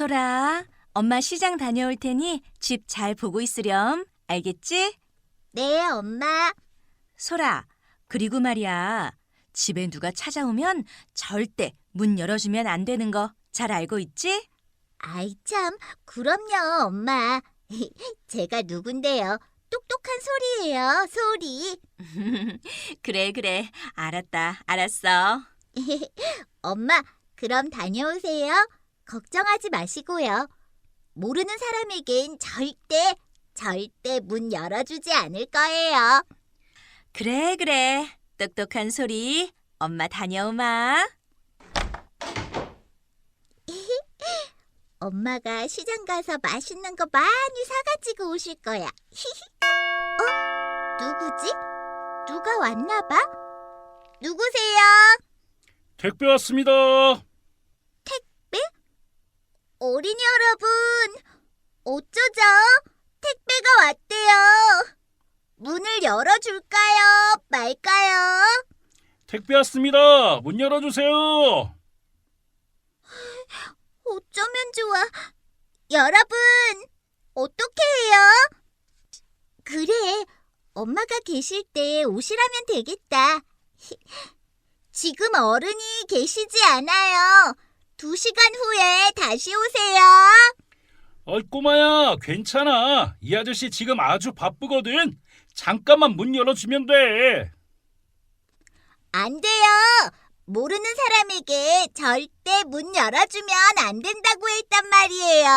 소라, 엄마 시장 다녀올 테니 집 잘 보고 있으렴. 알겠지? 네, 엄마. 소라, 그리고 말이야. 집에 누가 찾아오면 절대 문 열어주면 안 되는 거 잘 알고 있지? 아이 참, 그럼요, 엄마. 제가 누군데요? 똑똑한 소리예요, 소리. 그래, 그래. 알았다. 알았어. 엄마, 그럼 다녀오세요. 걱정하지 마시고요. 모르는 사람에겐 절대, 절대 문 열어주지 않을 거예요. 그래, 그래. 똑똑한 소리. 엄마 다녀오마. 엄마가 시장 가서 맛있는 거 많이 사가지고 오실 거야. 어? 누구지? 누가 왔나 봐? 누구세요? 택배 왔습니다. 어린이 여러분, 어쩌죠? 택배가 왔대요. 문을 열어줄까요? 말까요? 택배 왔습니다. 문 열어주세요. 어쩌면 좋아. 여러분, 어떻게 해요? 그래, 엄마가 계실 때 오시라면 되겠다. 지금 어른이 계시지 않아요. 두 시간 후에 다시 오세요. 어이 꼬마야, 괜찮아. 이 아저씨 지금 아주 바쁘거든. 잠깐만 문 열어주면 돼. 안 돼요. 모르는 사람에게 절대 문 열어주면 안 된다고 했단 말이에요.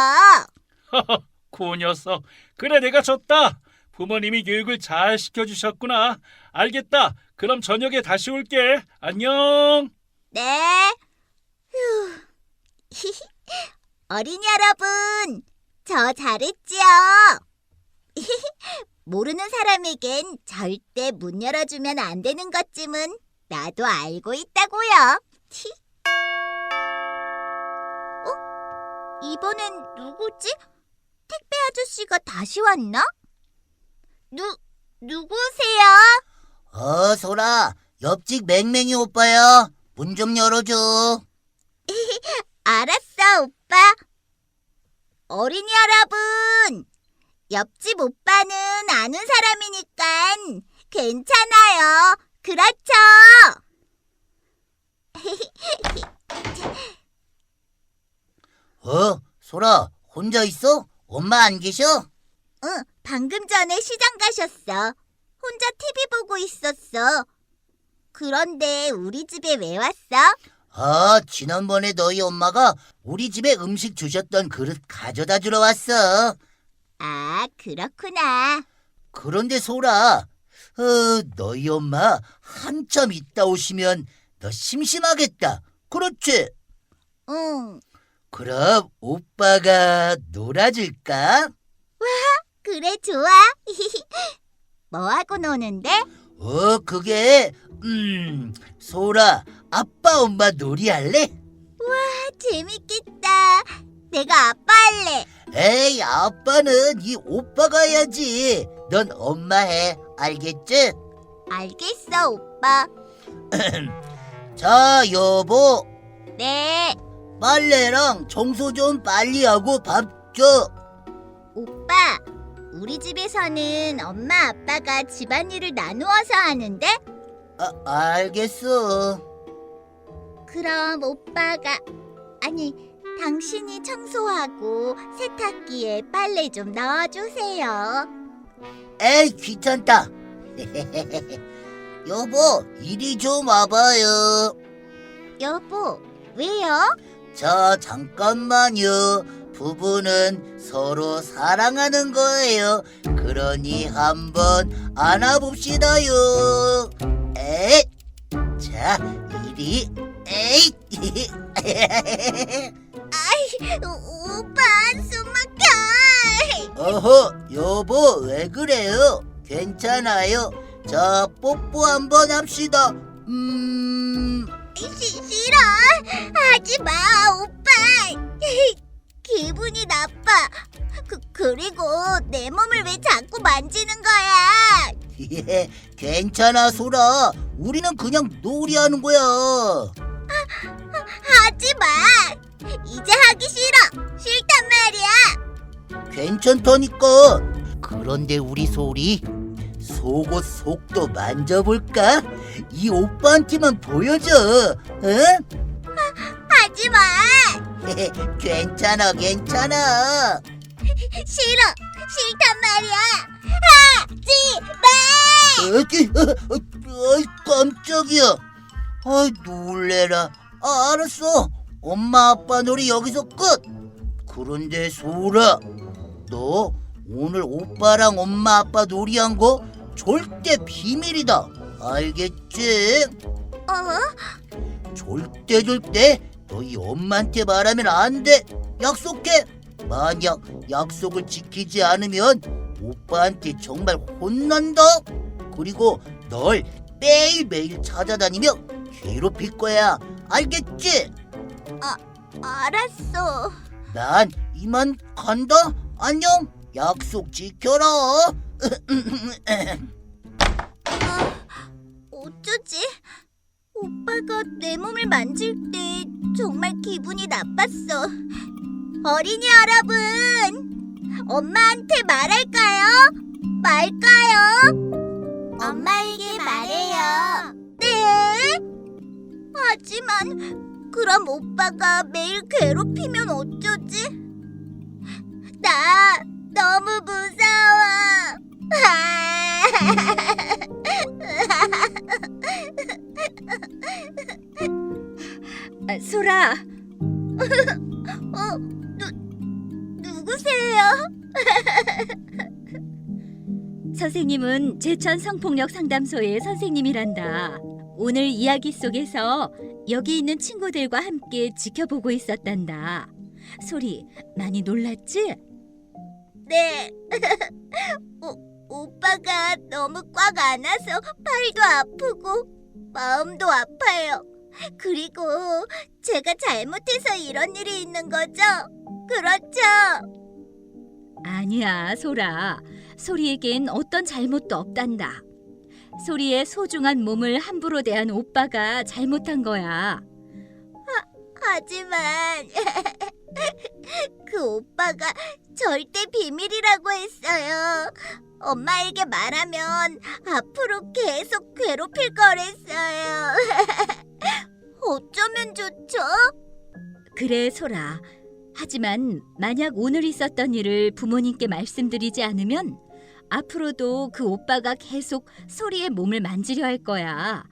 그 녀석. 그래 내가 졌다. 부모님이 교육을 잘 시켜주셨구나. 알겠다. 그럼 저녁에 다시 올게. 안녕. 네. 휴. 어린이 여러분, 저 잘했지요? 모르는 사람에겐 절대 문 열어주면 안 되는 것쯤은 나도 알고 있다고요. 티. 어? 이번엔 누구지? 택배 아저씨가 다시 왔나? 누, 누구세요? 어, 소라, 옆집 맹맹이 오빠야. 문 좀 열어줘. 알았어, 오빠. 어린이 여러분, 옆집 오빠는 아는 사람이니까 괜찮아요. 그렇죠? 어, 소라, 혼자 있어? 엄마 안 계셔? 응, 방금 전에 시장 가셨어. 혼자 TV 보고 있었어. 그런데 우리 집에 왜 왔어? 아, 지난번에 너희 엄마가 우리 집에 음식 주셨던 그릇 가져다 주러 왔어. 아, 그렇구나. 그런데 소라, 어, 너희 엄마 한참 있다 오시면 너 심심하겠다. 그렇지? 응, 그럼 오빠가 놀아줄까? 그래, 좋아. 뭐하고 노는데? 어, 그게, 음, 소라, 아빠 엄마 놀이 할래? 재밌겠다. 내가 아빠 할래. 에이, 아빠는 이 오빠가 해야지. 넌 엄마 해. 알겠지? 알겠어, 오빠. 자, 여보. 네, 빨래랑 청소 좀 빨리 하고 밥 줘. 오빠. 우리 집에서는 엄마, 아빠가 집안일을 나누어서 하는데? 아, 알겠어. 그럼 오빠가, 아니, 당신이 청소하고 세탁기에 빨래 좀 넣어주세요. 에이, 귀찮다. 여보, 이리 좀 와봐요. 여보, 왜요? 자, 잠깐만요. 부부는 서로 사랑하는 거예요. 그러니 한번 안아봅시다요. 에잇! 자, 이리, 오, 오빠, 숨 막혀. 어허, 여보, 왜 그래요? 괜찮아요. 자, 뽀뽀 한번 합시다. 음, 시, 싫어. 하지 마, 오빠. 기분이 나빠. 그, 그리고 내 몸을 왜 자꾸 만지는 거야? 예, 괜찮아, 소라. 우리는 그냥 놀이하는 거야. 하지 마. 이제 하기 싫어. 싫단 말이야. 괜찮다니까. 그런데 우리 소리 속옷 속도 만져볼까? 이 오빠한테만 보여줘. 응? 하지 마. 괜찮아, 괜찮아. 싫어. 싫단 말이야. 하지 마. 어기, 어, 어, 어이, 깜짝이야. 아이, 놀래라. 아, 알았어. 엄마, 아빠 놀이 여기서 끝. 그런데 소라, 너 오늘 오빠랑 엄마, 아빠 놀이한 거 절대 비밀이다. 알겠지? 어? 절대 절대 너희 엄마한테 말하면 안 돼. 약속해. 만약 약속을 지키지 않으면 오빠한테 정말 혼난다. 그리고 널 매일매일 찾아다니며 괴롭힐 거야. 알겠지? 알았어. 난 이만 간다. 안녕. 약속 지켜라. 어쩌지? 오빠가 내 몸을 만질 때 정말 기분이 나빴어. 어린이 여러분, 엄마한테 말할까요? 말까요? 엄마에게 말해요. 네. 하지만 그럼 오빠가 매일 괴롭히면 어쩌지? 나 너무 무서워. 아, 소라, 어, 누, 누구세요? 선생님은 제천 성폭력 상담소의 선생님이란다. 오늘 이야기 속에서 여기 있는 친구들과 함께 지켜보고 있었단다. 소리 많이 놀랐지? 네. 오, 오빠가 너무 꽉 안아서 팔도 아프고 마음도 아파요. 그리고 제가 잘못해서 이런 일이 있는 거죠? 그렇죠? 아니야, 소라. 소리에겐 어떤 잘못도 없단다. 소리의 소중한 몸을 함부로 대한 오빠가 잘못한 거야. 하지만 그 오빠가 절대 비밀이라고 했어요. 엄마에게 말하면 앞으로 계속 괴롭힐 거랬어요. 어쩌면 좋죠? 그래, 소라. 하지만 만약 오늘 있었던 일을 부모님께 말씀드리지 않으면 앞으로도 그 오빠가 계속 소리의 몸을 만지려 할 거야.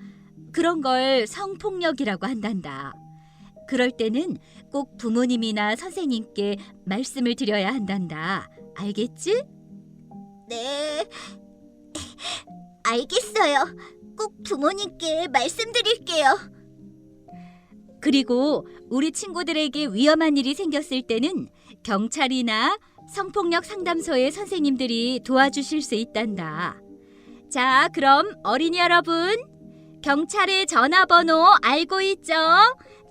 그런 걸 성폭력이라고 한단다. 그럴 때는 꼭 부모님이나 선생님께 말씀을 드려야 한단다. 알겠지? 네. 알겠어요. 꼭 부모님께 말씀드릴게요. 그리고 우리 친구들에게 위험한 일이 생겼을 때는 경찰이나 성폭력 상담소의 선생님들이 도와주실 수 있단다. 자, 그럼 어린이 여러분, 경찰의 전화번호 알고 있죠?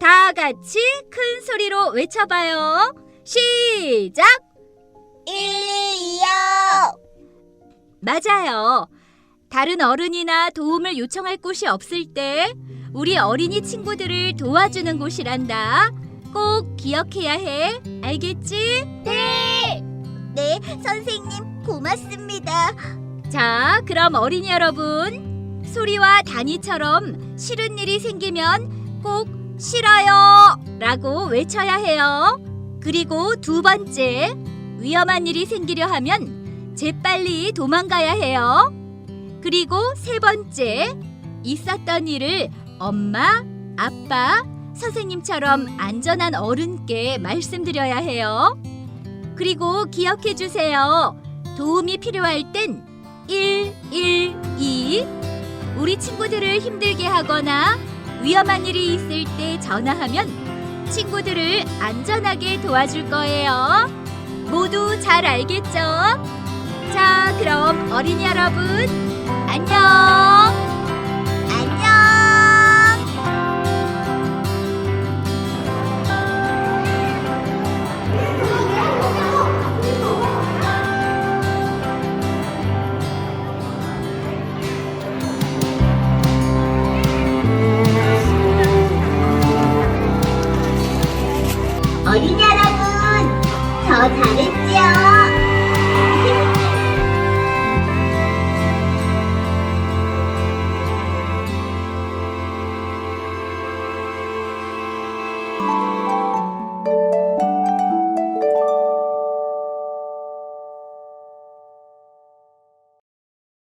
다 같이 큰 소리로 외쳐봐요. 시작! 112요. 맞아요. 다른 어른이나 도움을 요청할 곳이 없을 때 우리 어린이 친구들을 도와주는 곳이란다. 꼭 기억해야 해. 알겠지? 네. 네, 선생님 고맙습니다. 자, 그럼 어린이 여러분, 소리와 다니처럼 싫은 일이 생기면 꼭 싫어요 라고 외쳐야 해요. 그리고 두 번째, 위험한 일이 생기려 하면 재빨리 도망가야 해요. 그리고 세 번째, 있었던 일을 엄마, 아빠, 선생님처럼 안전한 어른께 말씀드려야 해요. 그리고 기억해 주세요. 도움이 필요할 땐 112. 우리 친구들을 힘들게 하거나 위험한 일이 있을 때 전화하면 친구들을 안전하게 도와줄 거예요. 모두 잘 알겠죠? 자, 그럼 어린이 여러분, 안녕! 잘했지요?